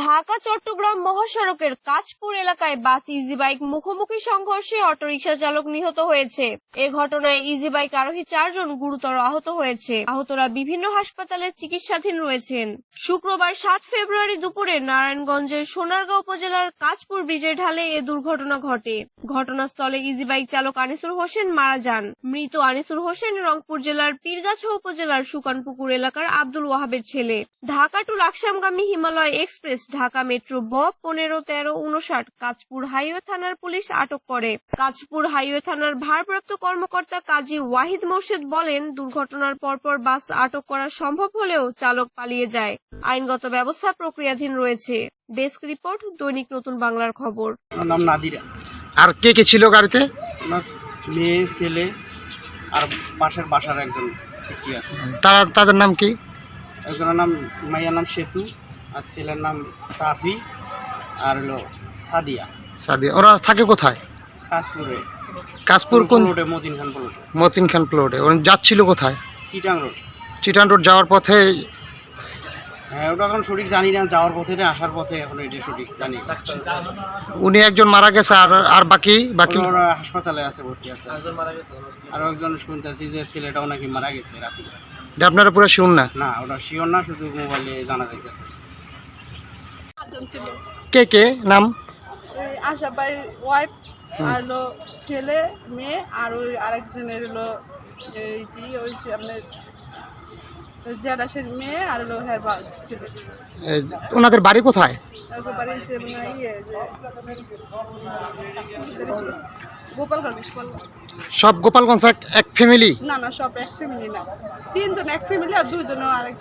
ঢাকা, চট্টগ্রাম মহাসড়কের কাঁচপুর এলাকায় বাস easy bike মুখোমুখি সংঘর্ষে অটোরিকশা চালক নিহত হয়েছে। এ ঘটনায় ইজি বাইক আরোহী চারজন গুরুতর আহত হয়েছে। আহতরা বিভিন্ন হাসপাতালে চিকিৎসাধীন রয়েছেন। শুক্রবার সাত ফেব্রুয়ারি দুপুরে নারায়ণগঞ্জের সোনারগাঁও উপজেলার কাঁচপুর ব্রিজের ঢালে এ দুর্ঘটনা ঘটে। ঘটনাস্থলে ইজি বাইক চালক আনিসুর হোসেন মারা যান। মৃত আনিসুর হোসেন রংপুর জেলার পীরগাছা উপজেলার সুকানপুকুর এলাকার আব্দুল ওয়াহাবের ছেলে। ঢাকা টু লাকসামগামী হিমালয় এক্সপ্রেস ঢাকা মেট্রো ব পনেরো তেরো উনষাট কাঁচপুর হাইওয়ে থানার পুলিশ আটক করে। কাঁচপুর হাইওয়ে থানার ভারপ্রাপ্ত কর্মকর্তা কাজী ওয়াহিদ মোর্শেদ বলেন দুর্ঘটনার পরপর বাস আটক করা সম্ভব হলেও চালক পালিয়ে যায়। আইনগত ব্যবস্থা প্রক্রিয়াধীন রয়েছে। ডেস্ক রিপোর্ট দৈনিক নতুন বাংলার খবর। নাম নাদিরা। আর কে কে ছিল গাড়িতে? মেয়ে ছেলে আর পাশের বাসার একজন আছে। তারা তাদের নাম কি? একজনের নাম মাইয়ার নাম সেতু। আর ছেলের নাম রাফি আর হলো সাদিয়া। সাদিয়া। ওরা থাকে কোথায়? কাশপুরে। কাশপুর কোন রোডে মতিন খান রোডে মতিন খান প্লটে। ওরা যাচ্ছিল কোথায়? চিটাং রোড। চিটান রোড যাওয়ার পথে হ্যাঁ ওটা এখন সঠিক জানি না। যাওয়ার পথে না আসার পথে এখন এটা সঠিক জানি উনি একজন মারা গেছে আর আর বাকি বাকি ওরা- হাসপাতালে আছে ভর্তি আছে। আর একজন শুনতেছি যে ছেলেটাও নাকি মারা গেছে রাফি এটা আপনারা পুরো শুন না? না ওটা শিওর না শুধু মোবাইলে জানা যাইতেছে। ছিল। কে কে? নাম? ওই আশা ভাই ওয়াইফ আর হলো ছেলে মেয়ে আর ওই আরেকজনের হলো এই যে ওই যে আপনার মেয়ে আর হলো হ্যাঁ ছেলে। ওনাদের বাড়ি কোথায়? মানে ইয়ে যে গোপালগঞ্জ। সব গোপালগঞ্জ এক এক ফ্যামিলি না না সব এক ফ্যামিলি না। তিনজন এক ফ্যামিলি আর দুজন আরেক